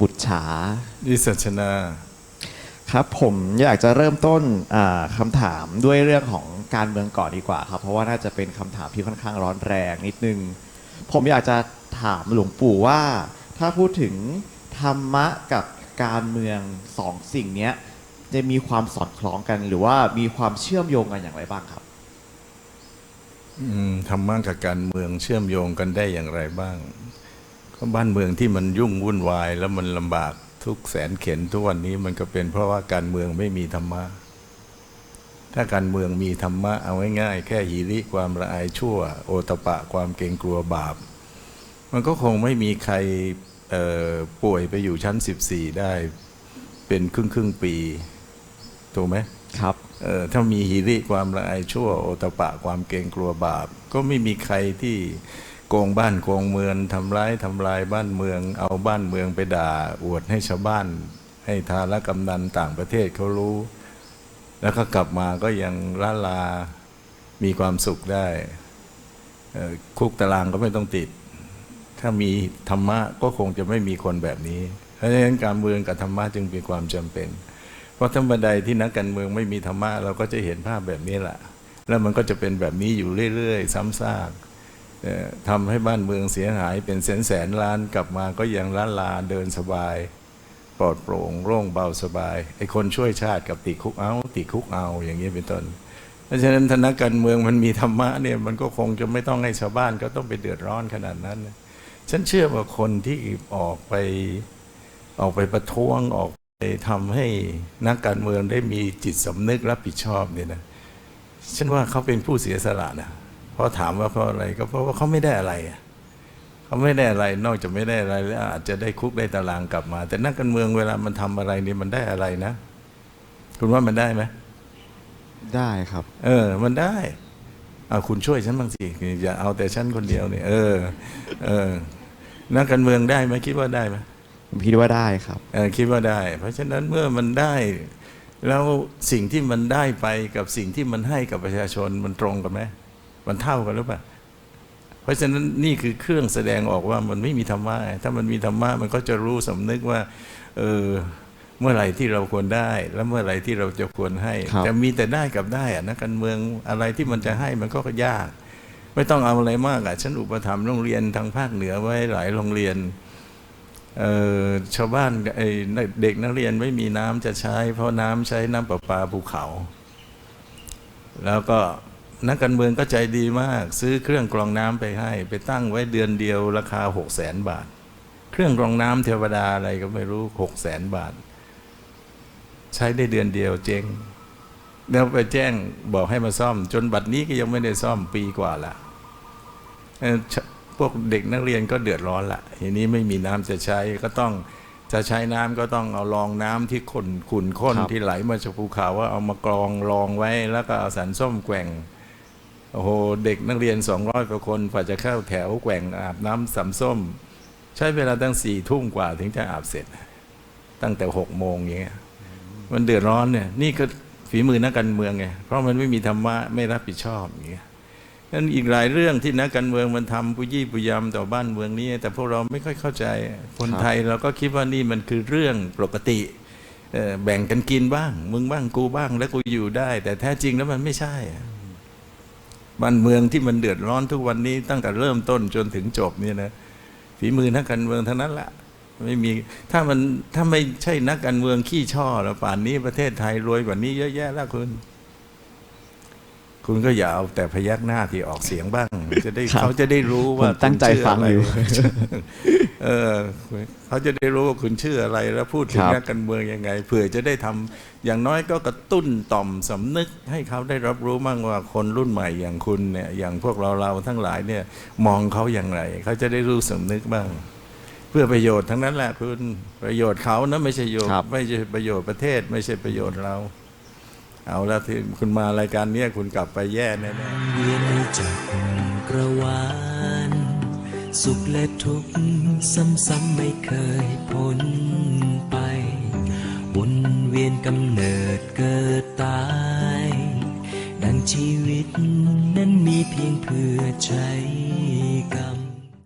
บุตรฉาวิสัชนาครับผมอยากจะเริ่มต้นอ่าคำถามด้วยเรื่องของการเมืองก่อนดีกว่าครับ เพราะว่าน่าจะเป็นคำถามที่ค่อนข้างร้อนแรงนิดนึง ผมอยากจะถามหลวงปู่ว่า ถ้าพูดถึงธรรมะกับการเมืองสองสิ่งเนี้ยจะมีความสอดคล้องกัน หรือว่ามีความเชื่อมโยงกันอย่างไรบ้างครับอืมธรรมะกับการเมืองเชื่อมโยงกันได้อย่างไรบ้าง ก็บ้านเมืองที่มันยุ่งวุ่นวาย แล้วมันลำบากทุกแสนเข็นทุกวันนี้มันก็เป็นเพราะว่าการเมืองไม่มีธรรมะ ถ้าการเมืองมีธรรมะเอาง่ายๆแค่หิริความละอายชั่ว โอตปะความเกรงกลัวบาป มันก็คงไม่มีใครเอ่อป่วยไปอยู่ชั้น 14 ได้เป็นครึ่งครึ่งๆปีถูกไหมครับเอ่อถ้ามีหิริความละอายชั่ว โอตปะความเกรงกลัวบาป ก็ไม่มีใครที่ โกงบ้านโกงเมืองทำร้ายทำลายบ้านเมือง เอาบ้านเมืองไปด่า อวดให้ชาวบ้าน ให้ทารกำนันต่างประเทศเขารู้ แล้วก็กลับมาก็ยังละลา มีความสุขได้คุกตารางก็ไม่ต้องติด ถ้ามีธรรมะก็คงจะไม่มีคนแบบนี้ เพราะฉะนั้นการเมืองกับธรรมะจึงเป็นความจำเป็น เพราะธรรมดาที่นักการเมืองไม่มีธรรมะเราก็จะเห็นภาพแบบนี้แหละ แล้วมันก็จะเป็นแบบนี้อยู่เรื่อยๆ ซ้ำซาก ทำให้บ้านเมืองเสียหายเป็นแสนแสนล้านกลับมาก็ยังล้านลาเดินสบาย ปลอดโปร่งโล่งเบาสบายไอ้คนช่วยชาติกับติคุกเอาติคุกเอาอย่างนี้เป็นต้นเพราะฉะนั้นธนกการเมืองมันมีธรรมะเนี่ยมันก็คงจะไม่ต้องให้ชาวบ้านก็ต้องไปเดือดร้อนขนาดนั้น ฉันเชื่อว่าคนที่ออกไปออกไปประท้วงออกไปทำให้นักการเมืองได้มีจิตสำนึกรับผิดชอบเนี่ยนะฉันว่าเขาเป็นผู้เสียสละนะ เพราะถามว่าเพราะอะไรก็เพราะว่าเขาไม่ได้อะไรอะเขาไม่ได้อะไรนอกจากไม่ได้อะไรแล้วอาจจะได้คุกได้ตารางกลับมา แต่นักการเมืองเวลามันทำอะไรเนี่ยมันได้อะไรนะ คุณว่ามันได้ไหมได้ครับ เออ มันได้เอาคุณช่วยฉันบ้างสิอย่าเอาแต่ฉันคนเดียวเนี่ยเออ เออ นักการเมืองได้ไหมคิดว่าได้ไหมผมคิดว่าได้ครับเออคิดว่าได้ เพราะฉะนั้นเมื่อมันได้ แล้วสิ่งที่มันได้ไปกับสิ่งที่มันให้กับประชาชนมันตรงกันไหม มันเท่ากันหรือเปล่าเพราะฉะนั้นนี่คือเครื่องแสดงออกว่ามันไม่มีธรรมะถ้ามันมีธรรมะมันก็จะรู้สำนึกว่า เออเมื่อไหร่ที่เราควรได้ แล้วเมื่อไหร่ที่เราจะควรให้ครับแต่มีแต่ได้กับได้อะนะการเมืองอะไรที่มันจะให้มันก็ยาก ไม่ต้องเอาอะไรมากอะฉันอุปถัมภ์โรงเรียนทางภาคเหนือไว้หลายโรงเรียนเอ่อชาวบ้านไอ้เด็กนักเรียนไม่มีน้ำจะใช้ เพราะน้ำใช้น้ำประปาภูเขา แล้วก็ นักการเมืองก็ใจดีมาก ซื้อเครื่องกรองน้ำไปให้ ไปตั้งไว้เดือนเดียวราคาหกแสนบาท เครื่องกรองน้ำเทวดาอะไรก็ไม่รู้หกแสนบาท ใช้ได้เดือนเดียวเจ๊งแล้วไปแจ้งบอกให้มาซ่อม จนบัดนี้ก็ยังไม่ได้ซ่อมปีกว่าละเอ่อชพวกเด็กนักเรียนก็เดือดร้อนละทีนี้ไม่มีน้ำจะใช้ก็ต้องจะใช้น้ำก็ต้องเอารองน้ำที่ขุ่นขุ่นข้นครับที่ไหลมาจากภูเขาว่าเอามากรองรองไว้แล้วก็เอาสันส้มแกว่ง โอ้โหเด็กนักเรียน 200กว่าคนกว่าจะเข้าแถวแกว่งอาบน้ำสันส้ม ใช้เวลาตั้งสี่ทุ่มกว่าถึงจะอาบเสร็จ ตั้งแต่หกโมงอย่างเงี้ยมันเดือดร้อนเนี่ยนี่ก็ฝีมือนักการเมืองไงเพราะมันไม่มีธรรมะไม่รับผิดชอบอย่างเงี้ยนั้นอีกหลายเรื่องที่นักการเมืองมันทำปุยี่ปุยำต่อบ้านเมืองนี้ แต่พวกเราไม่ค่อยเข้าใจคนไทยเราก็คิดว่านี่มันคือเรื่องปกติแบ่งกันกินบ้าง มึงบ้างกูบ้างแล้วกูอยู่ได้ แต่แท้จริงแล้วมันไม่ใช่ บ้านเมืองที่มันเดือดร้อนทุกวันนี้ตั้งแต่เริ่มต้นจนถึงจบเนี่ยนะฝีมือนักการเมืองทั้งนั้นแหละไม่มีถ้ามันถ้าไม่ใช่นักการเมืองขี้ช่อแล้วป่านนี้ประเทศไทยรวยกว่านี้เยอะแยะแล้วคุณ คุณก็อย่าเอาแต่พยักหน้าที่ออกเสียงบ้าง จะได้ครับเขาจะได้รู้ว่าผมตั้งใจคุณชื่ฟังอยู่ะไรเออเขาจะได้รู้ว่าคุณชื่ออะไรแล้วพูดถึงครับนักการเมืองยังไงเผื่อจะได้ทำอย่างน้อยก็กระตุ้นต่อมสำนึก ให้เขาได้รับรู้มั่งว่าคนรุ่นใหม่อย่างคุณเนี่ยอย่างพวกเราเราทั้งหลายเนี่ยมองเขาอย่างไร เขาจะได้รู้สำนึกบ้าง เพื่อประโยชน์ทั้งนั้นแหละคุณประโยชน์เขานะไม่ใช่โยชน์ครับไม่ใช่ประโยชน์ประเทศ ไม่ใช่ประโยชน์เรา เอาละที่คุณมารายการเนี้ยคุณกลับไปแย่แน่ๆเวียนจักกระวานสุขและทุกข์ซ้ำๆไม่เคยพ้นไปวนเวียนกำเนิดเกิดตาย ดังชีวิตนั้นมีเพียงเพื่อใช้กรรม